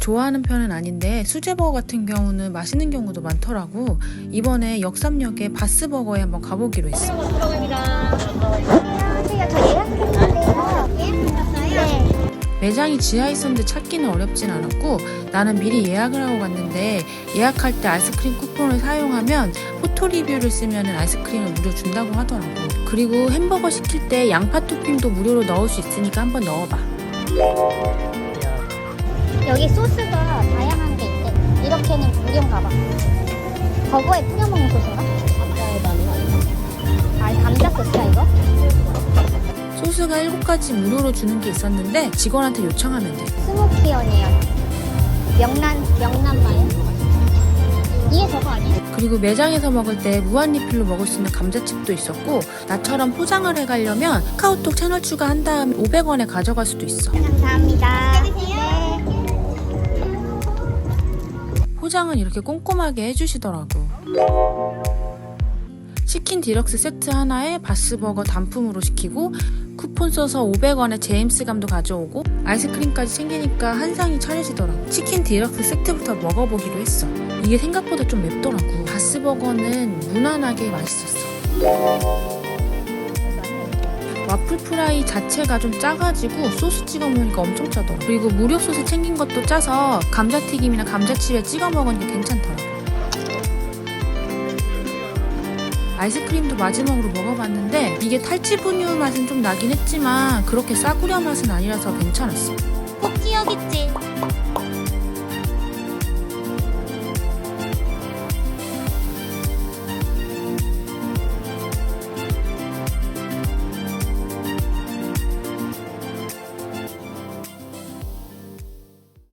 좋아하는 편은 아닌데 수제버거 같은 경우는 맛있는 경우도 많더라고. 이번에 역삼역에 바스버거에 한번 가보기로 했어. 안녕하세요. 저 예약했는데요. 예약하셨어요? 네. 매장이 지하에 있었는데 찾기는 어렵진 않았고 나는 미리 예약을 하고 갔는데 예약할 때 아이스크림 쿠폰을 사용하면 포토 리뷰를 쓰면 아이스크림을 무료 준다고 하더라고. 그리고 햄버거 시킬 때 양파 토핑도 무료로 넣을 수 있으니까 한번 넣어봐. 여기 소스가 다양한 게 있대. 이렇게는 무료인가 봐. 버거에 뿌려 먹는 소스인가? 아, 감자 소스야 이거? 소스가 7가지 무료로 주는 게 있었는데 직원한테 요청하면 돼. 스모키 어니언. 명란 명란 마요. 이게 저거 아니야? 그리고 매장에서 먹을 때 무한 리필로 먹을 수 있는 감자칩도 있었고 나처럼 포장을 해가려면 카카오톡 채널 추가한 다음에 500원에 가져갈 수도 있어. 감사합니다. 포장은 이렇게 꼼꼼하게 해주시더라고. 치킨 디럭스 세트 하나에 바스버거 단품으로 시키고 쿠폰 써서 500원에 제임스 감도 가져오고 아이스크림까지 챙기니까 한 상이 차려지더라고. 치킨 디럭스 세트부터 먹어보기로 했어. 이게 생각보다 좀 맵더라고. 바스버거는 무난하게 맛있었어. 와플 프라이 자체가 좀 짜가지고 소스 찍어 먹으니까 엄청 짜더라. 그리고 무료 소스 챙긴 것도 짜서 감자튀김이나 감자칩에 찍어 먹으니까 괜찮더라고. 아이스크림도 마지막으로 먹어봤는데 이게 탈취 분유 맛은 좀 나긴 했지만 그렇게 싸구려 맛은 아니라서 괜찮았어. 꼭 기억있지.